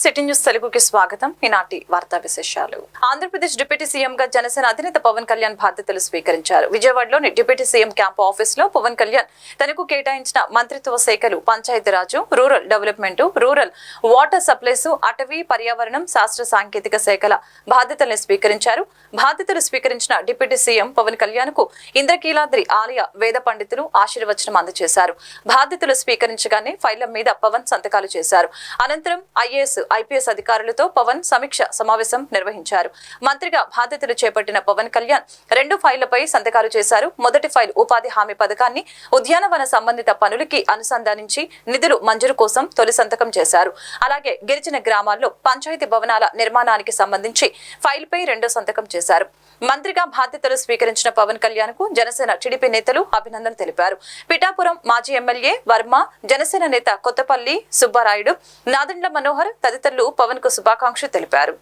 City news తెలుగుకి స్వాగతం. ఈనాటి వార్తా విశేషాలు. ఆంధ్రప్రదేశ్ డిప్యూటీ సీఎం గా జనసేన అధినేత పవన్ కళ్యాణ్ బాధ్యతలు స్వీకరించారు. విజయవాడలోని డిప్యూటీ సీఎం క్యాంప్ ఆఫీస్లో పవన్ కళ్యాణ్ తనకు కేటాయించిన మంత్రిత్వ శాఖలు Panchayati Raj rural development rural water supplies అటవీ పర్యావరణం శాస్త్ర సాంకేతిక శాఖల బాధ్యతల్ని స్వీకరించారు. బాధ్యతలు స్వీకరించిన డిప్యూటీ సీఎం పవన్ కళ్యాణ్కు ఇంద్రకీలాద్రి ఆలయ వేద పండితులు ఆశీర్వచనం అందజేశారు. బాధ్యతలు స్వీకరించగానే ఫైళ్ళ మీద పవన్ సంతకాలు చేశారు. అనంతరం ఐఏఎస్ ఐపీఎస్ అధికారులతో పవన్ సమీక్ష సమావేశం నిర్వహించారు. మంత్రిగా బాధ్యతలు చేపట్టిన పవన్ కళ్యాణ్ రెండు ఫైళ్ళపై సంతకాలు చేశారు. మొదటి ఫైల్ ఉపాధి హామీ పథకాన్ని ఉద్యానవన సంబంధిత పనులకి అనుసంధానించి నిధులు మంజూరు కోసం తొలి సంతకం చేశారు. అలాగే గిరిజన గ్రామాల్లో పంచాయతీ భవనాల నిర్మాణానికి సంబంధించి ఫైల్పై రెండో సంతకం చేశారు. మంత్రిగా బాధ్యతలు స్వీకరించిన పవన్ కళ్యాణ్కు జనసేన టీడీపీ నేతలు అభినందన తెలిపారు. పిఠాపురం మాజీ ఎమ్మెల్యే వర్మ జనసేన నేత కొత్తపల్లి సుబ్బారాయుడు నాదండ్ల మనోహర్ తదితరులు పవన్కు శుభాకాంక్షలు తెలిపారు.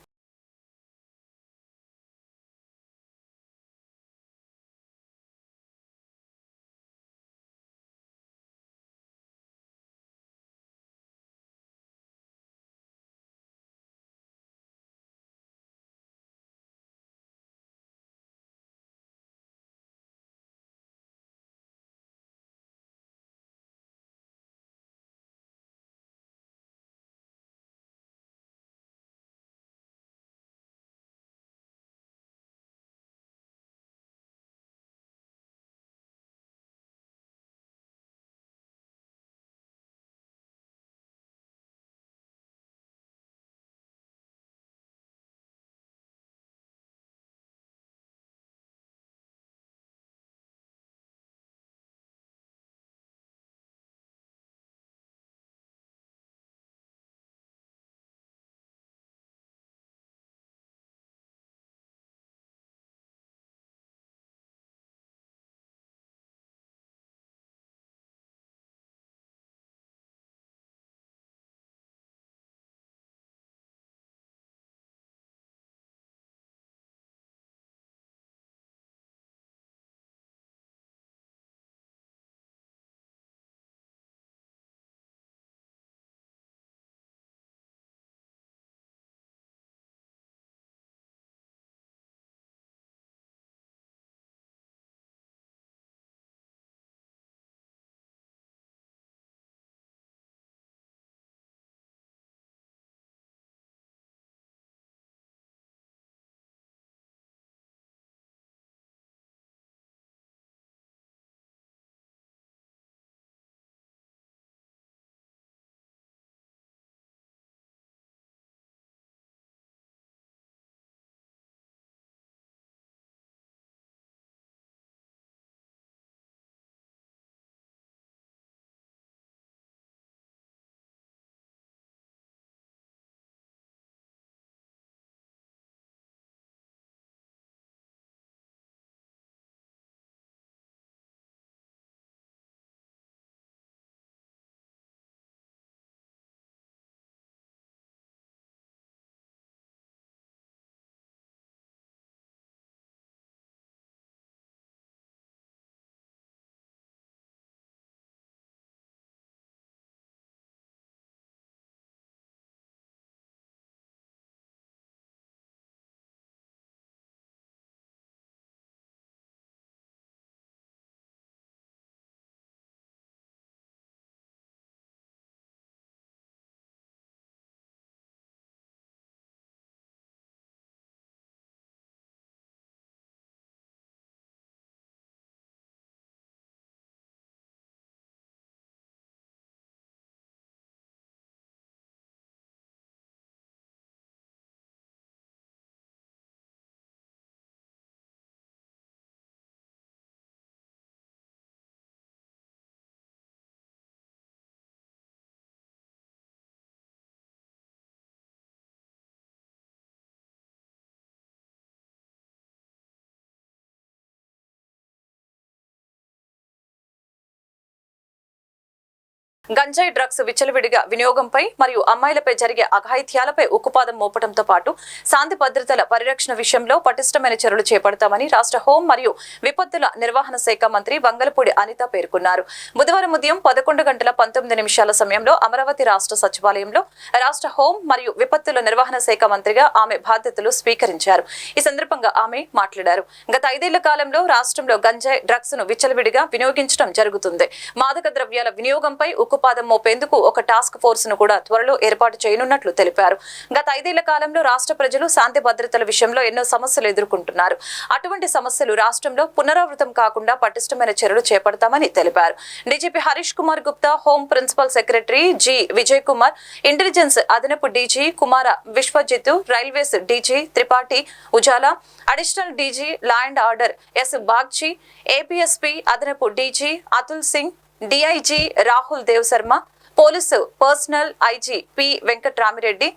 గంజాయి డ్రగ్స్ విచ్చలవిడిగా వినియోగంపై మరియు అమ్మాయిలపై జరిగే అఘాయిత్యాలపై ఉక్కుపాదం మోపడంతో పాటు శాంతి భద్రతల పరిరక్షణ విషయంలో పటిష్టమైన చర్యలు చేపడతామని రాష్ట్ర హోం మరియు విపత్తుల నిర్వహణ శాఖ మంత్రి వంగలపూడి అనిత పేర్కొన్నారు. బుధవారం ఉదయం పదకొండు గంటల పంతొమ్మిది నిమిషాల సమయంలో అమరావతి రాష్ట్ర సచివాలయంలో రాష్ట్ర హోం మరియు విపత్తుల నిర్వహణ శాఖ మంత్రిగా ఆమె బాధ్యతలు స్వీకరించారు. ఈ సందర్భంగా ఆమె మాట్లాడారు. గత ఐదేళ్ళ కాలంలో రాష్ట్రంలో గంజాయి డ్రగ్స్ను విచ్చలవిడిగా వినియోగించడం జరుగుతుంది. మాదక ద్రవ్యాల వినియోగంపై ఉక్కుపాదం మోపేందుకు ఒక టాస్క్ ఫోర్స్ను కూడా త్వరలో ఏర్పాటు చేయనున్నట్లు తెలిపారు. గత ఐదేళ్ళ కాలంలో రాష్ట్ర ప్రజలు శాంతి భద్రతల విషయంలో ఎన్నో సమస్యలు ఎదుర్కొంటున్నారు. అటువంటి సమస్యలు రాష్ట్రంలో పునరావృతం కాకుండా పటిష్టమైన చర్యలు చేపడతామని తెలిపారు. DGP Harish Kumar Gupta home principal secretary G Vijay Kumar intelligence అదనపు DG Kumara Vishwajit railways DG Tripathi Ujala additional DG law and order S Bagchi APSP అదనపు DG Atul Singh DIG Rahul Dev Sharma police personnel IG P Venkatrami Reddy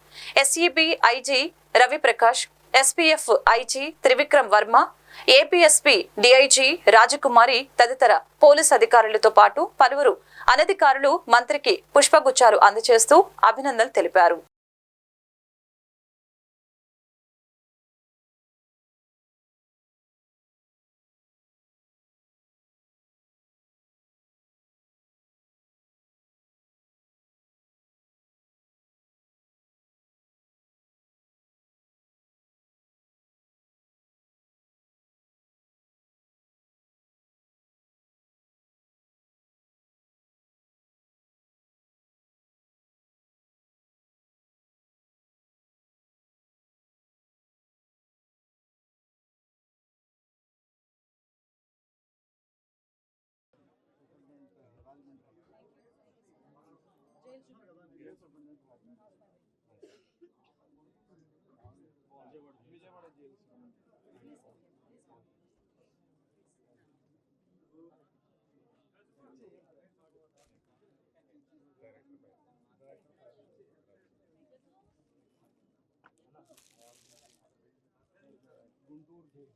SEB IG Raviprakash SPF IG Trivikram Varma APSP DIG Rajakumari తదితర police అధికారులతో పాటు పలువురు అనధికారులు మంత్రికి పుష్పగుచ్చాలు అందజేస్తూ అభినందనలు తెలిపారు. Vijayawada jails Guntur jail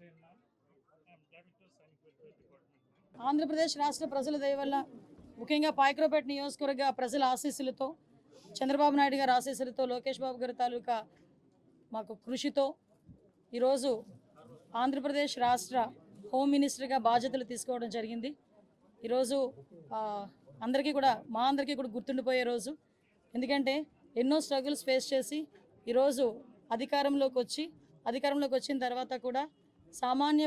Thank you. Andhra Pradesh రాష్ట్ర ప్రజల దయవల్ల ముఖ్యంగా పాయక్రోపేట నియోజకవర్గ ప్రజల ఆశీస్సులతో చంద్రబాబు నాయుడు గారి ఆశీస్సులతో లోకేష్ బాబు గారి తాలూకా మాకు కృషితో ఈరోజు ఆంధ్రప్రదేశ్ రాష్ట్ర హోమ్ మినిస్టర్గా బాధ్యతలు తీసుకోవడం జరిగింది. ఈరోజు అందరికీ కూడా మా అందరికీ కూడా గుర్తుండిపోయే రోజు. ఎందుకంటే ఎన్నో స్ట్రగుల్స్ ఫేస్ చేసి ఈరోజు అధికారంలోకి వచ్చి అధికారంలోకి వచ్చిన తర్వాత కూడా సామాన్య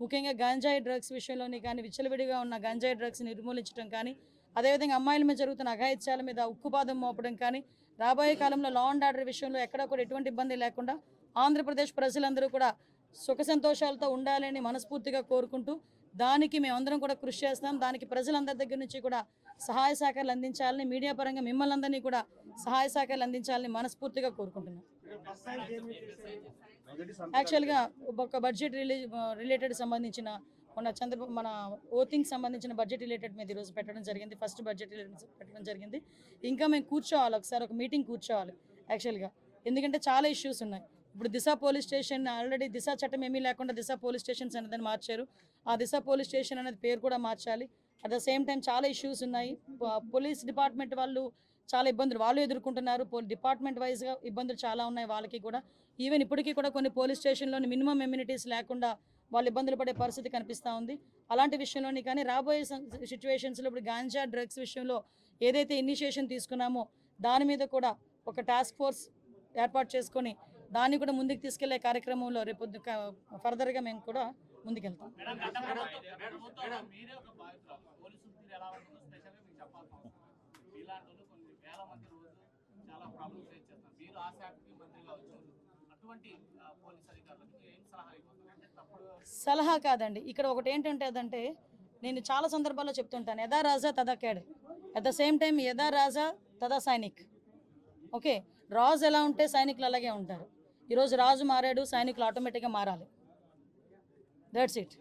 ముఖ్యంగా గంజాయి డ్రగ్స్ విషయంలోని కానీ విచ్చలవిడిగా ఉన్న గంజాయి డ్రగ్స్ నిర్మూలించడం కానీ అదేవిధంగా అమ్మాయిల మీద జరుగుతున్న అఘాయిత్యాల మీద ఉక్కుపాదం మోపడం కానీ రాబోయే కాలంలో లా అండ్ ఆర్డర్ విషయంలో ఎక్కడా కూడా ఎటువంటి ఇబ్బంది లేకుండా ఆంధ్రప్రదేశ్ ప్రజలందరూ కూడా సుఖ సంతోషాలతో ఉండాలని మనస్ఫూర్తిగా కోరుకుంటూ దానికి మేమందరం కూడా కృషి చేస్తాం. దానికి ప్రజలందరి దగ్గర నుంచి కూడా సహాయ సహకారాలు అందించాలని మీడియా పరంగా మిమ్మల్ని అందరినీ కూడా సహాయ సహకారాలు అందించాలని మనస్ఫూర్తిగా కోరుకుంటున్నాం. యాక్చువల్గా ఒక బడ్జెట్ రిలీజ్ రిలేటెడ్ సంబంధించిన మన చంద్ర మన ఓతింగ్ సంబంధించిన బడ్జెట్ రిలేటెడ్ మీద ఈరోజు పెట్టడం జరిగింది. ఫస్ట్ బడ్జెట్ రిలేటెడ్ పెట్టడం జరిగింది. ఇంకా మేము కూర్చోవాలి ఒకసారి ఒక మీటింగ్ కూర్చోవాలి యాక్చువల్గా. ఎందుకంటే చాలా ఇష్యూస్ ఉన్నాయి. ఇప్పుడు Disha police station already Disha చట్టం ఏమీ లేకుండా దిశ పోలీస్ స్టేషన్స్ అనేది మార్చారు. ఆ దిశ పోలీస్ స్టేషన్ అనేది పేరు కూడా మార్చాలి. అట్ ద సేమ్ టైం చాలా ఇష్యూస్ ఉన్నాయి. పోలీస్ డిపార్ట్మెంట్ వాళ్ళు చాలా ఇబ్బందులు వాళ్ళు ఎదుర్కొంటున్నారు. పో డిపార్ట్మెంట్ వైజ్గా ఇబ్బందులు చాలా ఉన్నాయి వాళ్ళకి కూడా. ఈవెన్ ఇప్పటికీ కూడా కొన్ని పోలీస్ స్టేషన్లోని మినిమం ఎమ్యూనిటీస్ లేకుండా వాళ్ళు ఇబ్బందులు పడే పరిస్థితి కనిపిస్తూ ఉంది. అలాంటి విషయంలోని కానీ రాబోయే సిచ్యువేషన్స్లో ఇప్పుడు గాంజా డ్రగ్స్ విషయంలో ఏదైతే ఇనిషియేషన్ తీసుకున్నామో దాని మీద కూడా ఒక టాస్క్ ఫోర్స్ ఏర్పాటు చేసుకొని దాన్ని కూడా ముందుకు తీసుకెళ్ళే కార్యక్రమంలో రేపు ఫర్దర్గా మేము కూడా ముందుకెళ్తాం. మీరే ఒక ఎలా ఉంటుందో స్పెషల్గా మీకు అవసరం లేదు. మీలాంటి వాళ్ళు కొన్ని వేల మంది రోజు చాలా ఫేస్ చేస్తారు మీరు ఆ శాఖకి మంత్రిగా వచ్చారు అటువంటి పోలీస్ అధికారులకు ఏం సలహా సలహా కాదండి. ఇక్కడ ఒకటి ఏంటంటే నేను చాలా సందర్భాల్లో చెప్తుంటాను యథా రాజా తదా కేడ్ అట్ ద సేమ్ టైం యథా రాజా తదా సైనిక్. ఓకే? రాజు ఎలా ఉంటే సైనికులు అలాగే ఉంటారు. ఈరోజు రాజు మారాడు సైనికులు ఆటోమేటిక్గా మారాలి. దట్స్ ఇట్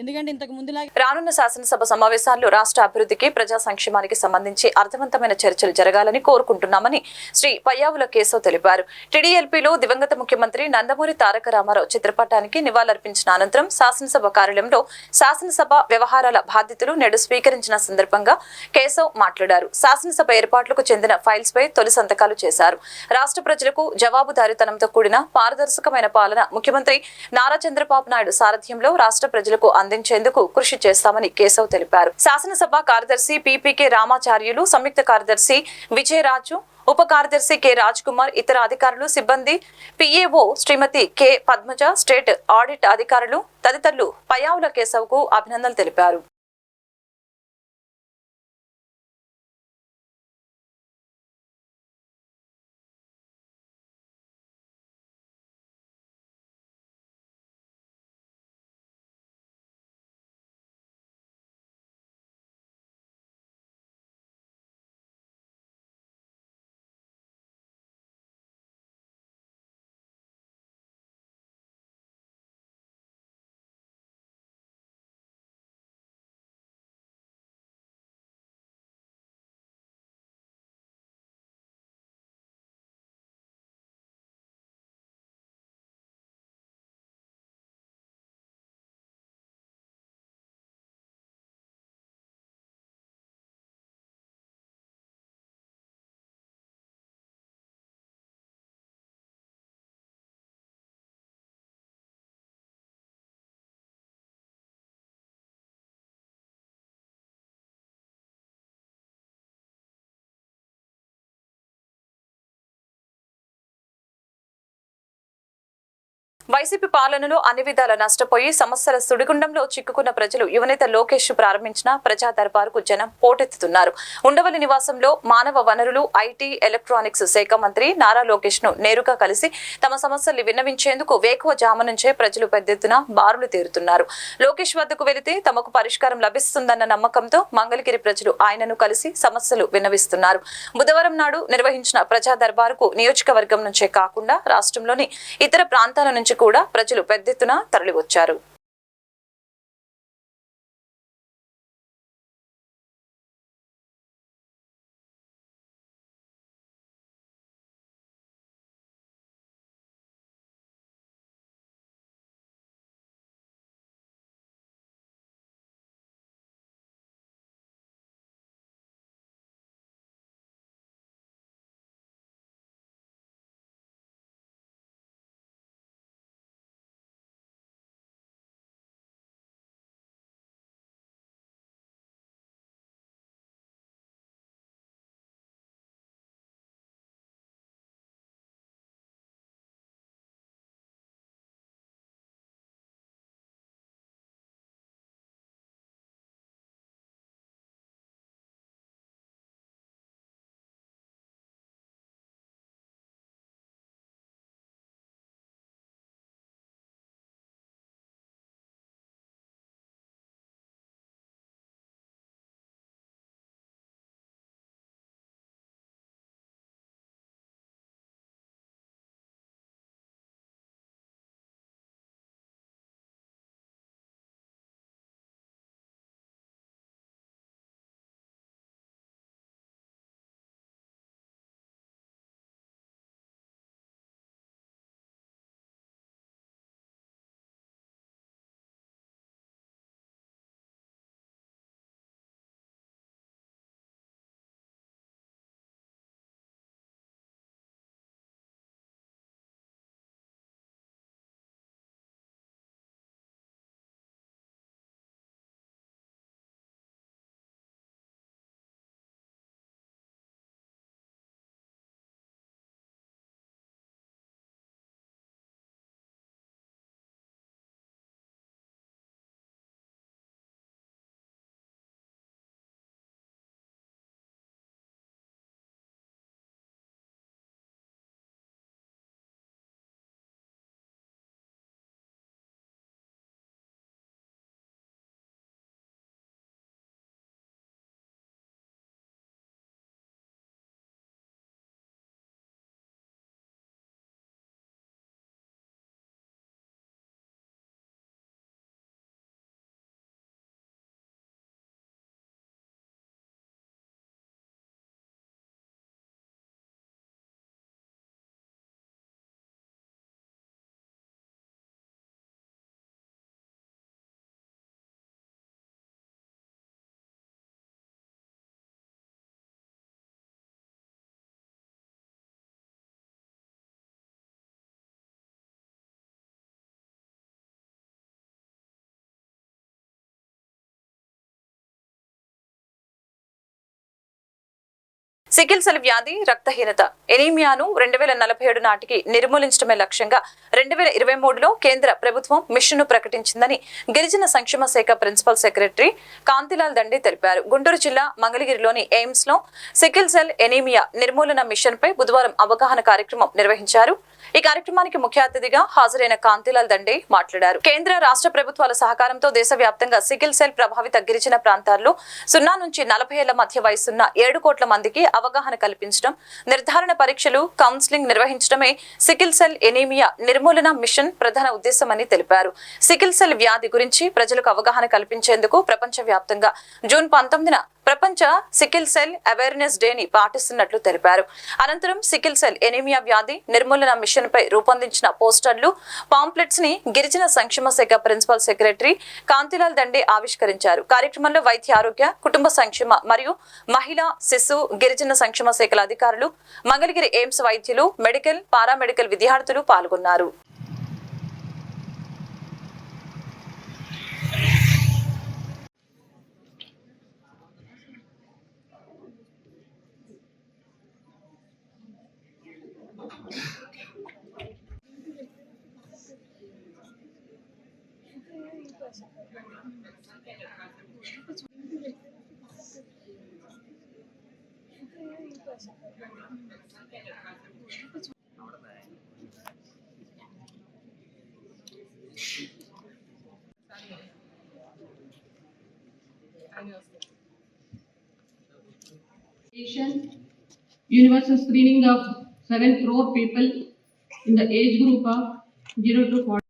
ఎందుకంటే ఇంతకు ముందులాగే రానున్న శాసనసభ సమావేశాల్లో రాష్ట్ర అభివృద్ధికి ప్రజా సంక్షేమానికి సంబంధించి అర్థవంతమైన చర్చలు జరగాలని కోరుకుంటున్నామని శ్రీ పయ్యావుల కేశవ్ తెలిపారు. టీడీఎల్పీలో దివంగత ముఖ్యమంత్రి నందమూరి తారక రామారావు చిత్రపటానికి నివాళులర్పించిన అనంతరం శాసనసభ కార్యాలయంలో శాసనసభ వ్యవహారాల బాధ్యతలు నేడు స్వీకరించిన సందర్భంగా కేశవ్ మాట్లాడారు. శాసనసభ ఏర్పాట్లకు చెందిన ఫైల్స్ పై తొలి సంతకాలు చేశారు. రాష్ట్ర ప్రజలకు జవాబుదారీతనంతో కూడిన పారదర్శకమైన పాలన ముఖ్యమంత్రి నారా చంద్రబాబు నాయుడు సారథ్యంలో రాష్ట్ర ప్రజలకు అందించేందుకు కృషి చేస్తామని కేశవ్ తెలిపారు. శాసనసభ కార్యదర్శి పీపీకే రామాచార్యులు సంయుక్త కార్యదర్శి విజయరాజు ఉప కార్యదర్శి కె రాజ్ కుమార్ ఇతర అధికారులు సిబ్బంది PAO Shrimati K Padmaja state audit అధికారులు తదితరులు పయావుల కేశవ్కు అభినందనలు తెలిపారు. వైసీపీ పాలనలో అన్ని విధాల నష్టపోయి సమస్యల సుడిగుండంలో చిక్కుకున్న ప్రజలు యువనేత లోకేష్ ప్రారంభించిన ప్రజా దర్బారుకు జనం పోటెత్తుతున్నారు. ఉండవల్లి నివాసంలో మానవ వనరులు ఐటీ ఎలక్ట్రానిక్స్ శాఖ మంత్రి నారా లోకేష్ను నేరుగా కలిసి తమ సమస్యల్ని విన్నవించేందుకు వేకువ జామ నుంచే ప్రజలు పెద్ద ఎత్తున బారులు తీరుతున్నారు. లోకేష్ వద్దకు వెళితే తమకు పరిష్కారం లభిస్తుందన్న నమ్మకంతో మంగళగిరి ప్రజలు ఆయనను కలిసి సమస్యలు విన్నవిస్తున్నారు. బుధవారం నాడు నిర్వహించిన ప్రజా దర్బారుకు నియోజకవర్గం నుంచే కాకుండా రాష్ట్రంలోని ఇతర ప్రాంతాల నుంచి కూడా ప్రజలు పెద్ద ఎత్తున తరలివచ్చారు. సికిల్ సెల్ వ్యాధి రక్తహీనత. ఎనీమియాను రెండు వేల నలభై ఏడు నాటికి నిర్మూలించడమే లక్ష్యంగా రెండు వేల ఇరవై మూడులో కేంద్ర ప్రభుత్వం మిషన్ను ప్రకటించిందని గిరిజన సంక్షేమ శాఖ ప్రిన్సిపల్ సెక్రటరీ కాంతిలాల్ దండే తెలిపారు. గుంటూరు జిల్లా మంగళగిరిలోని ఎయిమ్స్లో సికిల్ సెల్ ఎనీమియా నిర్మూలన మిషన్ పై బుధవారం అవగాహన కార్యక్రమం నిర్వహించారు. ఈ కార్యక్రమానికి ముఖ్య అతిథిగా హాజరైన కాంతిలాల్ దండే మాట్లాడారు. కేంద్ర రాష్ట్ర ప్రభుత్వాల సహకారంతో దేశవ్యాప్తంగా సికిల్ సెల్ ప్రభావిత గిరిజన ప్రాంతాల్లో సున్నా నుంచి నలభై ఏళ్ళ మధ్య వయసున్న ఏడు కోట్ల మందికి అవగాహన కల్పించడం నిర్ధారణ పరీక్షలు కౌన్సిలింగ్ నిర్వహించడమే సికిల్ సెల్ ఎనీమియా నిర్మూలన మిషన్ ప్రధాన ఉద్దేశమని తెలిపారు. సికిల్ సెల్ వ్యాధి గురించి ప్రజలకు అవగాహన కల్పించేందుకు ప్రపంచవ్యాప్తంగా జూన్ పంతొమ్మిదిన ప్రపంచ సికిల్ సెల్ అవేర్నెస్ డేని పాటిస్తున్నట్లు తెలిపారు. అనంతరం సికిల్ సెల్ ఎనీమియా వ్యాధి నిర్మూలన మిషన్ పై రూపొందించిన పోస్టర్లు పాంప్లెట్స్ని గిరిజన సంక్షేమ శాఖ ప్రిన్సిపల్ సెక్రటరీ కాంతిలాల్ దండే ఆవిష్కరించారు. కార్యక్రమంలో వైద్య ఆరోగ్య కుటుంబ సంక్షేమ మరియు మహిళా శిశు గిరిజన సంక్షేమ శాఖల అధికారులు మంగళగిరి ఎయిమ్స్ వైద్యులు మెడికల్ పారామెడికల్ విద్యార్థులు పాల్గొన్నారు. Universal screening of 7 crore people in the age group of 0 to 40.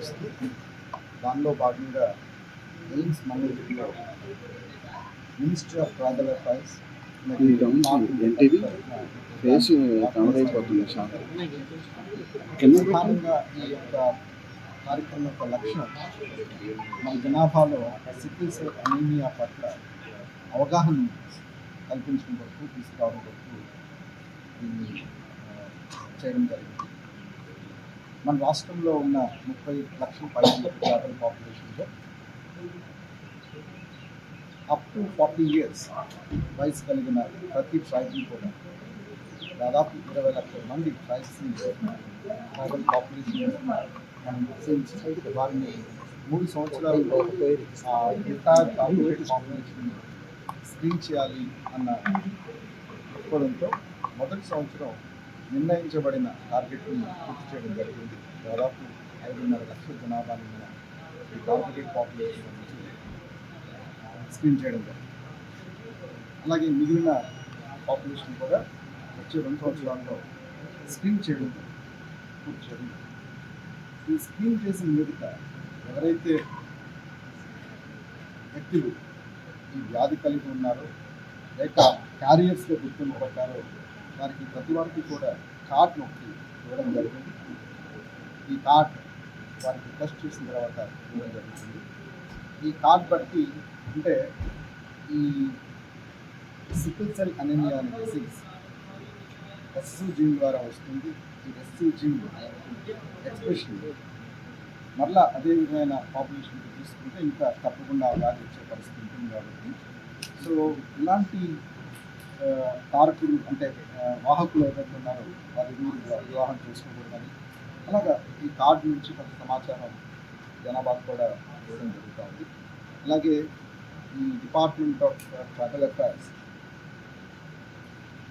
చేస్తూ దానిలో భాగంగా ఎయిమ్స్ మంగళగిరిలో ministry of tribal affairs? Phase కింద ప్రధానంగా ఈ యొక్క కార్యక్రమం యొక్క లక్ష్యం మన జనాభాలో సికిల్ సెల్ అనీమియా పట్ల అవగాహన కల్పించడం వరకు తీసుకురావడం వరకు దీన్ని చేయడం జరిగింది మన రాష్ట్రంలో ఉన్న ముప్పై లక్షల పైన ట్రైబల్ పాపులేషన్లో అప్ టు ఫార్టీ ఇయర్స్ వయసు కలిగిన ప్రతి ట్రైబ్ని కూడా దాదాపు ఇరవై లక్షల మంది ట్రైబ్స్ని ట్రైబల్ పాపులేషన్ మనం గుర్తించి వారిని మూడు సంవత్సరాలు ఎంటైర్ పాపులేషన్ పాపులేషన్ స్క్రీన్ చేయాలి అన్న దృక్పథంతో మొదటి సంవత్సరం నిర్ణయించబడిన టార్గెట్ను పూర్తి చేయడం జరిగింది. దాదాపు ఐదున్నర లక్షల జనాభాని మన ఈ టార్గెటెడ్ పాపులేషన్ నుంచి స్క్రీన్ చేయడం జరిగింది. అలాగే మిగిలిన పాపులేషన్ కూడా వచ్చే రెండు సంవత్సరాల్లో స్క్రీన్ చేయడం పూర్తి చేయడం ఈ స్క్రీన్ చేసిన మీదట ఎవరైతే వ్యక్తులు ఈ వ్యాధి కలిగి ఉన్నారో లేక క్యారియర్స్లో క్యారియర్స్గా గుర్తింపబడ్డారో వారికి ప్రతి వారికి కూడా కార్డ్ నొక్కి ఇవ్వడం జరిగింది. ఈ కార్డ్ వారికి టెస్ట్ చేసిన తర్వాత ఇవ్వడం జరుగుతుంది ఈ కార్డ్ బట్టి అంటే ఈ సికిల్ సెల్ అనేమియా అనే డిసీజ్ రెసిసివ్ జిమ్ ద్వారా వస్తుంది. ఈ రెసిసివ్ జిమ్ ఎక్స్ప్రెషన్ మరలా అదే విధమైన పాపులేషన్ తీసుకుంటే ఇంకా తప్పకుండా వ్యాధి వచ్చే పరిస్థితి ఉంటుంది కాబట్టి. సో ఇలాంటి కారకులు అంటే వాహకులు ఏదైతే ఉన్నారో వారి వీరు వివాహం చేసుకోకూడదని. అలాగా ఈ కార్డు నుంచి కొంత సమాచారం జనాభాకు కూడా ఇవ్వడం జరుగుతుంది. అలాగే ఈ department of tribal affairs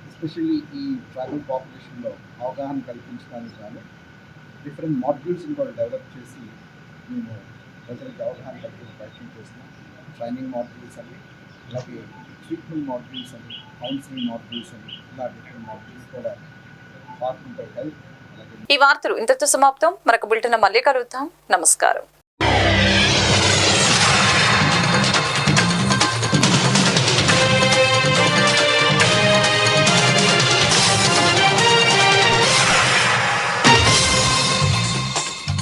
especially ఈ ట్రైబల్ పాపులేషన్లో అవగాహన కల్పించడానికి కానీ డిఫరెంట్ మాడ్యూల్స్ని కూడా డెవలప్ చేసి మేము ప్రజలకు అవగాహన కల్పించే ప్రయత్నం చేస్తున్నాం. ట్రైనింగ్ మాడ్యూల్స్ అని అలాగే ట్రీట్మెంట్ మాడ్యూల్స్ అని కౌన్సిలింగ్ మాడ్యూల్స్ అని ఇలా డిఫరెంట్ మాడ్యూల్స్ కూడా పార్ట్ ఈ వార్తలు ఇంతటితో సమాప్తం. మరొక బులెటిన్ మళ్ళీ కలుగుతాం నమస్కారం.